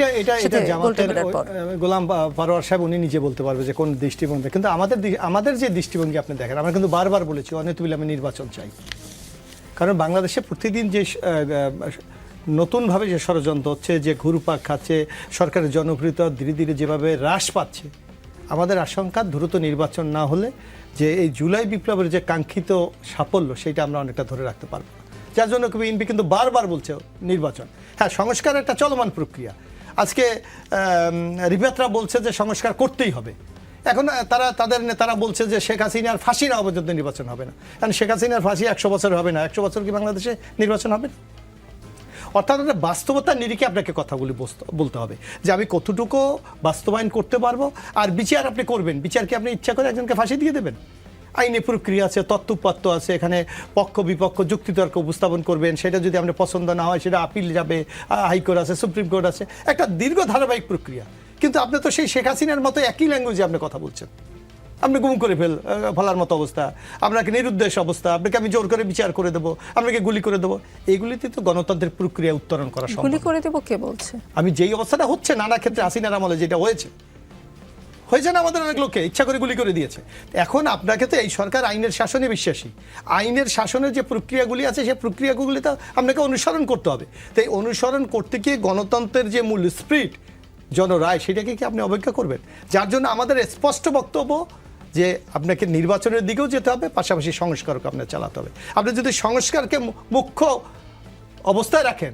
এটা এটা এটা জামাতের গোলাম পারোয়ার সাহেব উনি নিজে বলতে পারবে যে কোন দৃষ্টিভঙ্গি। কিন্তু আমাদের আমাদের যে দৃষ্টিভঙ্গি আপনি দেখেন আমরা কিন্তু বারবার বলেছি অনেতুবিল আমি নির্বাচন চাই। কারণ বাংলাদেশে প্রতিদিন যে নতুনভাবে যে ষড়যন্ত্র হচ্ছে যে ঘুরপাক খাচ্ছে সরকারের জনপ্রিয়তা ধীরে ধীরে যেভাবে হ্রাস পাচ্ছে আমাদের আশঙ্কা দ্রুত নির্বাচন না হলে যে এই জুলাই বিপ্লবের যে কাঙ্ক্ষিত সাফল্য সেটা আমরা অনেকটা ধরে রাখতে পারব যার জন্য বিএনপি কিন্তু বারবার বলছে নির্বাচন। হ্যাঁ সংস্কার একটা চলমান প্রক্রিয়া। আজকে রিবেতরা বলছে যে সংস্কার করতেই হবে। এখন তারা, তাদের নেতারা বলছে যে শেখ হাসিনার ফাঁসি না পর্যন্ত নির্বাচন হবে না। কারণ শেখ হাসিনার ফাঁসি একশো বছর হবে না। একশো বছর কি বাংলাদেশে নির্বাচন হবে না? অর্থাৎ একটা বাস্তবতার নিরিখে আপনাকে কথাগুলি বলতে হবে। যে আমি কতটুকু বাস্তবায়ন করতে পারব? আর বিচার আপনি করবেন। বিচার কি আপনি ইচ্ছা করে একজনকে ফাঁসি দিয়ে দেবেন? আইনি প্রক্রিয়া আছে তত্ত্বপাত্য আছে এখানে পক্ষ বিপক্ষ যুক্তিতর্ক উপস্থাপন করবেন সেটা যদি আপনার পছন্দ না হয় সেটা আপিল যাবে হাইকোর্ট আছে সুপ্রিম কোর্ট আছে একটা দীর্ঘ ধারাবাহিক প্রক্রিয়া। কিন্তু আপনি তো সেই শেখ হাসিনার মতো একই ল্যাঙ্গুয়েজে আপনি কথা বলছেন। আপনি গুম করে ফেল ফেলার মতো অবস্থা আপনাকে নিরুদ্দেশ অবস্থা আপনাকে আমি জোর করে বিচার করে দেবো আপনাকে গুলি করে দেবো এইগুলিতে তো গণতন্ত্রের প্রক্রিয়া উত্তরণ করা সম্ভব গুলি করে দেবো কে বলছে? আমি যেই অবস্থাটা হচ্ছে নানা ক্ষেত্রে হাসিনার আমলে যেটা হয়েছে হয়েছে না আমাদের অনেক লোককে? ইচ্ছা করে গুলি করে দিয়েছে। এখন আপনাকে তো এই সরকার আইনের শাসনে বিশ্বাসী। আইনের শাসনের যে প্রক্রিয়াগুলি আছে, সেই প্রক্রিয়াগুলি তো আপনাকে অনুসরণ করতে হবে। তাই অনুসরণ করতে গিয়ে গণতন্ত্রের যে মূল স্পিরিট জনরায়, সেটাকে কি আপনি অপেক্ষা করবেন? যার জন্য আমাদের স্পষ্ট বক্তব্য যে আপনাকে নির্বাচনের দিকেও যেতে হবে, পাশাপাশি সংস্কারকে আপনার চালাতে হবে। আপনি যদি সংস্কারকে মুখ্য অবস্থায় রাখেন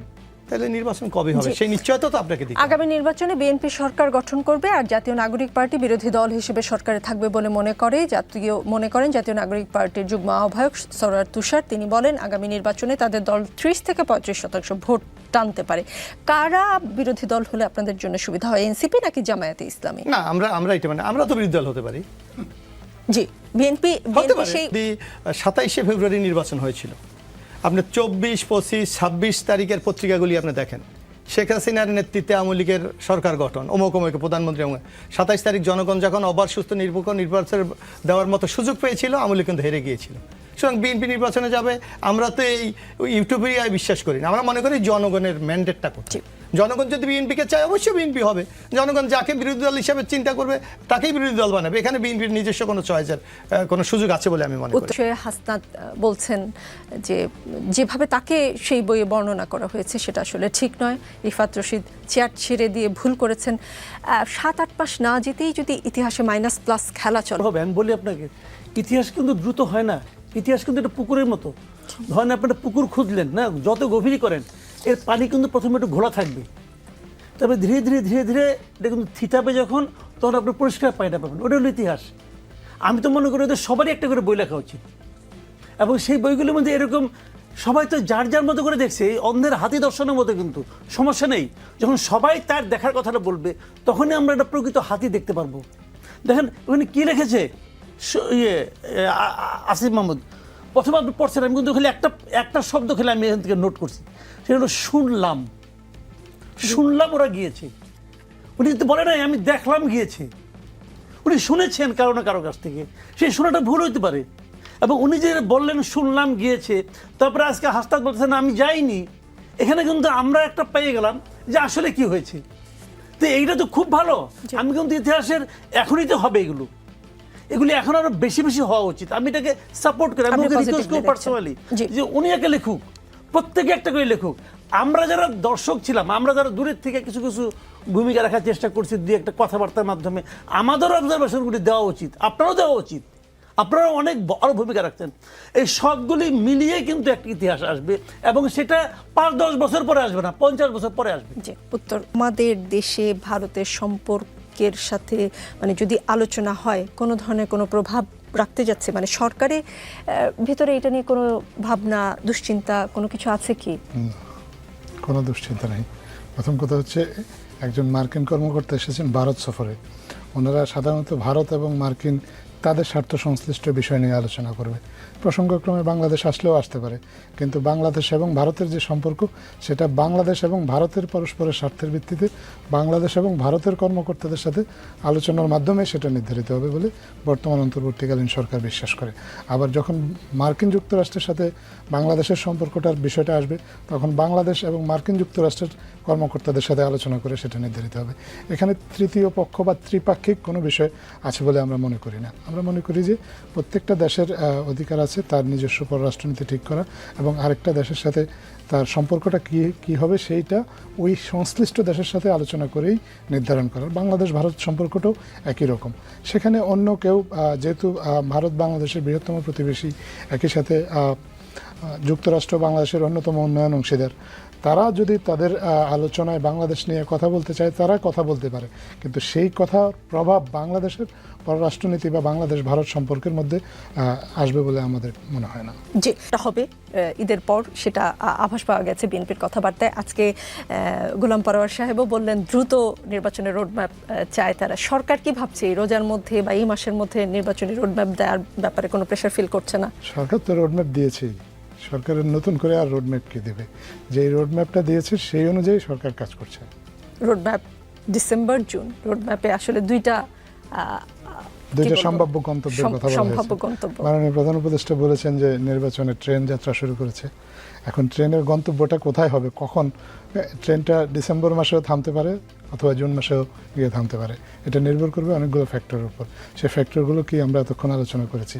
তাহলে নির্বাচন কবে হবে? সেই নিশ্চয়তা তো আপনাকে দিতে আগামী নির্বাচনে বিএনপি সরকার গঠন করবে আর জাতীয় নাগরিক পার্টি বিরোধী দল হিসেবে সরকারে থাকবে বলে মনে করে জাতীয় মনে করেন জাতীয় নাগরিক পার্টির যুগ্ম আহ্বায়ক সরার তুষার। তিনি বলেন আগামী নির্বাচনে তাদের দল ত্রিশ থেকে পঁয়ত্রিশ শতাংশ ভোট টানতে পারে। কারা বিরোধী দল হলে আপনাদের জন্য সুবিধা হয় এনসিপি নাকি জামায়াতে ইসলামী? না আমরা আমরা এটা মানে আমরা তো বিরোধী দল হতে পারি। জি বিএনপি সেই সাতাইশে ফেব্রুয়ারি নির্বাচন হয়েছিল। আপনি চব্বিশ, পঁচিশ, ছাব্বিশ তারিখের পত্রিকাগুলি আপনি দেখেন। শেখ হাসিনার নেতৃত্বে আওয়ামী লীগের সরকার গঠন, অমুক অমুক, প্রধানমন্ত্রী অমুক। সাতাইশ তারিখ জনগণ যখন অবার সুস্থ নির্বাচন নির্বাচন দেওয়ার মতো সুযোগ পেয়েছিল, আওয়ামী লীগ কিন্তু হেরে গিয়েছিল। সুতরাং বিএনপি নির্বাচনে যাবে আমরা তো এই ইউটিউবেরিয়ায় বিশ্বাস করি না। আমরা মনে করি জনগণের ম্যান্ডেটটা করছি জনগণ যদি বিএনপিকে চায় অবশ্যই বিএনপি হবে। জনগণ যাকে বিরোধী দল হিসাবে চিন্তা করবে তাকেই বিরোধী দল বানাবে। এখানে বিএনপির নিজস্ব কোনো চয়েসের কোনো সুযোগ আছে বলে আমি মনে করি। হাসনাত বলছেন যে যেভাবে তাকে সেই বইয়ে বর্ণনা করা হয়েছে সেটা আসলে ঠিক নয়। রিফাত রশিদ চেয়ার ছেড়ে দিয়ে ভুল করেছেন। সাত আট মাস না যেতেই যদি ইতিহাসে মাইনাস প্লাস খেলা চলে। হবে আমি বলি আপনাকে ইতিহাস কিন্তু দ্রুত হয় না। ইতিহাস কিন্তু একটা পুকুরের মতো। ধরেন আপনি একটা পুকুর খুঁজলেন, না? যত গভীরই করেন, এর পানি কিন্তু প্রথমে একটু ঘোলা থাকবে। তবে ধীরে ধীরে ধীরে ধীরে এটা কিন্তু থিতাবে যখন, তখন আপনি পরিষ্কার পানিটা পাবেন। ওটা হলো ইতিহাস। আমি তো মনে করি ওদের সবারই একটা করে বই লেখা উচিত। এবং সেই বইগুলোর মধ্যে এরকম সবাই তো যার যার মতো করে দেখছে, এই অন্ধের হাতি দর্শনের মতো কিন্তু। সমস্যা নেই। যখন সবাই তার দেখার কথাটা বলবে, তখনই আমরা একটা প্রকৃত হাতি দেখতে পারব। দেখেন, ওখানে কী লিখেছে? স- ইয়ে আসিফ মাহমুদ প্রথমে আপনি পড়ছেন আমি কিন্তু খালি একটা একটা শব্দ খেলে আমি এখান থেকে নোট করছি। সেটা হলো শুনলাম। শুনলাম ওরা গিয়েছে। উনি কিন্তু বলে নাই আমি দেখলাম গিয়েছে। উনি শুনেছেন কারও না কারও কাছ থেকে। সেই শোনাটা ভুল হইতে পারে। এবং উনি যে বললেন শুনলাম গিয়েছে তারপরে আজকে হাসতাক বলতেছেন আমি যাইনি। এখানে কিন্তু আমরা একটা পেয়ে গেলাম যে আসলে কি হয়েছে। তো এইটা তো খুব ভালো। আমি কিন্তু ইতিহাসের এখনই তো হবে এগুলো। এগুলি এখন আরও বেশি বেশি হওয়া উচিত। আমি এটাকে সাপোর্ট করি আমি ওকে রিকোয়েস্ট করব। পার্সোনালি যে উনি একে লিখুক প্রত্যেকে একটা করে লেখুক। আমরা যারা দর্শক ছিলাম আমরা যারা দূরের থেকে কিছু কিছু ভূমিকা রাখার চেষ্টা করছি দুই একটা কথাবার্তার মাধ্যমে আমাদেরও অবজারভেশনগুলি দেওয়া উচিত আপনারও দেওয়া উচিত। আপনারা অনেক বড় ভূমিকা রাখছেন। এই সবগুলি মিলিয়ে কিন্তু একটা ইতিহাস আসবে এবং সেটা পাঁচ দশ বছর পরে আসবে না পঞ্চাশ বছর পরে আসবে। উত্তর আমাদের দেশে ভারতের সম্পর্কের সাথে মানে যদি আলোচনা হয়, কোনো ধরনের কোনো প্রভাব রাখতে যাচ্ছে? মানে সরকারে ভিতরে এটা নিয়ে কোনো ভাবনা, দুশ্চিন্তা, কোনো কিছু আছে কি? কোনো দুশ্চিন্তা নেই। প্রথম কথা হচ্ছে, একজন মার্কিন কর্মকর্তা এসেছেন ভারত সফরে। ওনারা সাধারণত ভারত এবং মার্কিন তাদের স্বার্থ সংশ্লিষ্ট বিষয় নিয়ে আলোচনা করবে। প্রসঙ্গক্রমে বাংলাদেশ আসলেও আসতে পারে। কিন্তু বাংলাদেশ এবং ভারতের যে সম্পর্ক, সেটা বাংলাদেশ এবং ভারতের পরস্পরের স্বার্থের ভিত্তিতে বাংলাদেশ এবং ভারতের কর্মকর্তাদের সাথে আলোচনার মাধ্যমে সেটা নির্ধারিত হবে বলে বর্তমান অন্তর্বর্তীকালীন সরকার বিশ্বাস করে। আবার যখন মার্কিন যুক্তরাষ্ট্রের সাথে বাংলাদেশের সম্পর্কটার বিষয়টা আসবে, তখন বাংলাদেশ এবং মার্কিন যুক্তরাষ্ট্রের কর্মকর্তাদের সাথে আলোচনা করে সেটা নির্ধারিত হবে। এখানে তৃতীয় পক্ষ বা ত্রিপাক্ষিক কোনো বিষয় আছে বলে আমরা মনে করি না। আমরা মনে করি যে প্রত্যেকটা দেশের অধিকার আছে তার নিজস্ব পররাষ্ট্রনীতি ঠিক করা এবং আরেকটা দেশের সাথে তার সম্পর্কটা কী কী হবে সেইটা ওই সংশ্লিষ্ট দেশের সাথে আলোচনা করেই নির্ধারণ করার বাংলাদেশ, ভারত সম্পর্কটাও একই রকম। সেখানে অন্য কেউ যেহেতু ভারত বাংলাদেশের বৃহত্তম প্রতিবেশী, একই সাথে যুক্তরাষ্ট্র বাংলাদেশের অন্যতম উন্নয়ন অংশীদার। তারা যদি তাদের আলোচনায় বাংলাদেশ নিয়ে কথা বলতে চায় তারা কথা বলতে পারে। কিন্তু সেই কথার প্রভাব বাংলাদেশের পররাষ্ট্রনীতি বা বাংলাদেশ ভারত সম্পর্কের মধ্যে আসবে বলে আমাদের মনে হয় না। যে এটা হবে। ঈদের পর সেটা আভাস পাওয়া গেছে বিএনপির কথাবার্তায়। আজকে গোলাম পরোয়ার সাহেবও বললেন দ্রুত নির্বাচনের রোডম্যাপ চায় তারা। সরকার কি ভাবছে এই রোজার মধ্যে বা এই মাসের মধ্যে নির্বাচনী রোডম্যাপ দেওয়ার ব্যাপারে কোনো প্রেশার ফিল করছে না? সরকার তো রোডম্যাপ দিয়েছেই। সরকারের নতুন করে আর রোডম্যাপ কে দেবে? যে রোডম্যাপটা দিয়েছে সেই অনুযায়ী সরকার কাজ করছে। রোডম্যাপ ডিসেম্বর জুন রোডম্যাপে আসলে দুইটা দুইটা সম্ভাব্য গন্তব্যের কথা বলা সম্ভাব্য গন্তব্য। মাননীয় প্রধান উপদেষ্টা বলেছেন যে নির্বাচনের ট্রেন যাত্রা শুরু করেছে। এখন ট্রেনের গন্তব্যটা কোথায় হবে? কখন? ট্রেনটা ডিসেম্বর মাসেও থামতে পারে অথবা জুন মাসেও গিয়ে থামতে পারে। এটা নির্ভর করবে অনেকগুলো ফ্যাক্টরের উপর। সেই ফ্যাক্টরগুলো কি আমরা এতক্ষণ আলোচনা করেছি।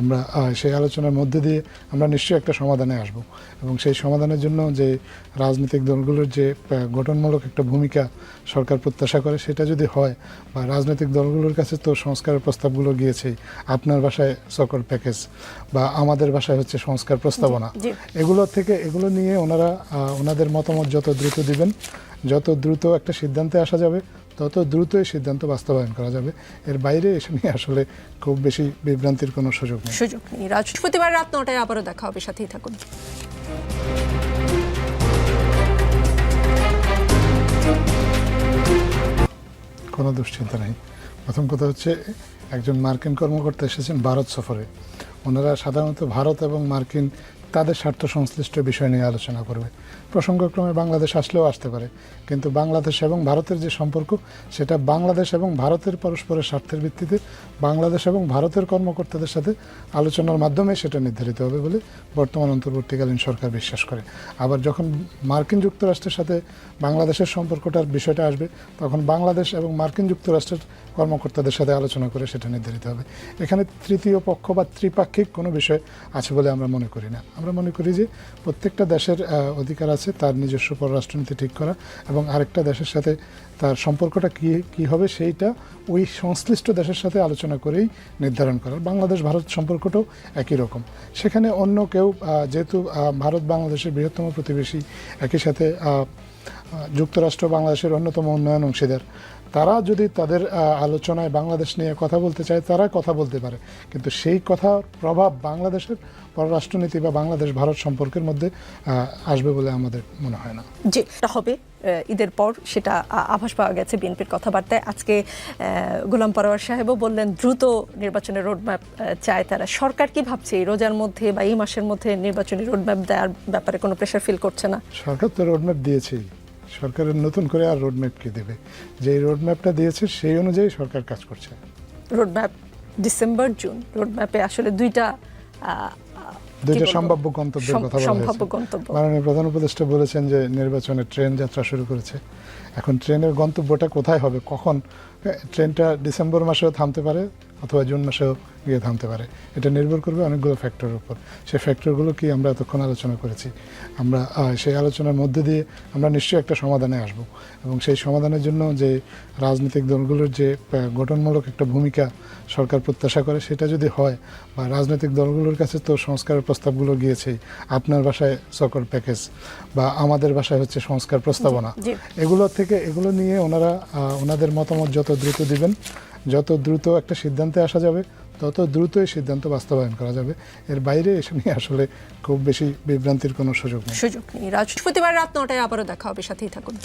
আমরা সেই আলোচনার মধ্যে দিয়ে আমরা নিশ্চয়ই একটা সমাধানে আসব। এবং সেই সমাধানের জন্য যে রাজনৈতিক দলগুলোর যে গঠনমূলক একটা ভূমিকা সরকার প্রত্যাশা করে সেটা যদি হয় বা রাজনৈতিক দলগুলোর কাছে তো সংস্কারের প্রস্তাবগুলো গিয়েছেই আপনার বাসায় সকল প্যাকেজ বা আমাদের বাসায় হচ্ছে সংস্কার প্রস্তাবনা। এগুলো থেকে এগুলো নিয়ে ওনারা ওনাদের মতামত যত দ্রুত দিবেন যত দ্রুত একটা সিদ্ধান্তে আসা যাবে তত দ্রুত এই সিদ্ধান্ত বাস্তবায়ন করা যাবে। এর বাইরে এসে নিয়ে আসলে খুব বেশি বিভ্রান্তির কোনো সুযোগ নেই। সুযোগ নেই। বৃহস্পতিবার রাত নটায় আবারও দেখা হবে সাথেই থাকুন। কোনো দুশ্চিন্তা নেই। প্রথম কথা হচ্ছে একজন মার্কিন কর্মকর্তা এসেছেন ভারত সফরে। ওনারা সাধারণত ভারত এবং মার্কিন তাদের স্বার্থ সংশ্লিষ্ট বিষয় নিয়ে আলোচনা করবে। প্রসঙ্গক্রমে বাংলাদেশ আসলেও আসতে পারে। কিন্তু বাংলাদেশ এবং ভারতের যে সম্পর্ক, সেটা বাংলাদেশ এবং ভারতের পরস্পরের স্বার্থের ভিত্তিতে বাংলাদেশ এবং ভারতের কর্মকর্তাদের সাথে আলোচনার মাধ্যমে সেটা নির্ধারিত হবে বলে বর্তমান অন্তর্বর্তীকালীন সরকার বিশ্বাস করে। আবার যখন মার্কিন যুক্তরাষ্ট্রের সাথে বাংলাদেশের সম্পর্কটার বিষয়টা আসবে, তখন বাংলাদেশ এবং মার্কিন যুক্তরাষ্ট্রের কর্মকর্তাদের সাথে আলোচনা করে সেটা নির্ধারিত হবে। এখানে তৃতীয় পক্ষ বা ত্রিপাক্ষিক কোনো বিষয় আছে বলে আমরা মনে করি না। আমরা মনে করি যে প্রত্যেকটা দেশের অধিকার আছে তার নিজস্ব পররাষ্ট্রনীতি ঠিক করা এবং আরেকটা দেশের সাথে তার সম্পর্কটা কী কী হবে সেইটা ওই সংশ্লিষ্ট দেশের সাথে আলোচনা করেই নির্ধারণ করার বাংলাদেশ, ভারত সম্পর্কটাও একই রকম। সেখানে অন্য কেউ যেহেতু ভারত বাংলাদেশের বৃহত্তম প্রতিবেশী, একই সাথে যুক্তরাষ্ট্র বাংলাদেশের অন্যতম উন্নয়ন অংশীদার। তারা যদি তাদের আলোচনায় বাংলাদেশ নিয়ে কথা বলতে চায় তারা কথা বলতে পারে। কিন্তু সেই কথার প্রভাব বাংলাদেশের পররাষ্ট্রনীতি বা বাংলাদেশ ভারত সম্পর্কের মধ্যে আসবে বলে আমাদের মনে হয় না। এটা হবে ঈদের পর সেটা আভাস পাওয়া গেছে বিএনপির কথাবার্তায়। আজকে গোলাম পরোয়ার সাহেবও বললেন দ্রুত নির্বাচনের রোডম্যাপ চায় তারা। সরকার কি ভাবছে এই রোজার মধ্যে বা এই মাসের মধ্যে নির্বাচনী রোডম্যাপ দেওয়ার ব্যাপারে কোনো প্রেশার ফিল করছে না? সরকার তো রোডম্যাপ দিয়েছেই। সরকারের নতুন করে আর রোডম্যাপ কে দেবে? যে রোডম্যাপটা দিয়েছে সেই অনুযায়ী সরকার কাজ করছে। রোডম্যাপ ডিসেম্বর জুন রোডম্যাপে আসলে দুইটা দুইটা সম্ভাব্য গন্তব্যের কথা বলা সম্ভাব্য গন্তব্য। মাননীয় প্রধান উপদেষ্টা বলেছেন যে নির্বাচনের ট্রেন যাত্রা শুরু করেছে। এখন ট্রেনের গন্তব্যটা কোথায় হবে? কখন? ট্রেনটা ডিসেম্বর মাসেও থামতে পারে অথবা জুন মাসেও গিয়ে থামতে পারে। এটা নির্ভর করবে অনেকগুলো ফ্যাক্টরের উপর। সেই ফ্যাক্টরগুলো কি আমরা এতক্ষণ আলোচনা করেছি। আমরা সেই আলোচনার মধ্যে দিয়ে আমরা নিশ্চয়ই একটা সমাধানে আসব। এবং সেই সমাধানের জন্য যে রাজনৈতিক দলগুলোর যে গঠনমূলক একটা ভূমিকা সরকার প্রত্যাশা করে সেটা যদি হয় বা রাজনৈতিক দলগুলোর কাছে তো সংস্কারের প্রস্তাবগুলো গিয়েছেই আপনার বাসায় সকল প্যাকেজ বা আমাদের বাসায় হচ্ছে সংস্কার প্রস্তাবনা। এগুলো থেকে এগুলো নিয়ে ওনারা ওনাদের মতামত যত দ্রুত দিবেন যত দ্রুত একটা সিদ্ধান্তে আসা যাবে, তত দ্রুত এই সিদ্ধান্ত বাস্তবায়ন করা যাবে। এর বাইরে এসে নিয়ে আসলে খুব বেশি বিভ্রান্তির কোনো সুযোগ নেই। সুযোগ নেই। বৃহস্পতিবার রাত নটায় আবারও দেখা হবে। সাথেই থাকুন।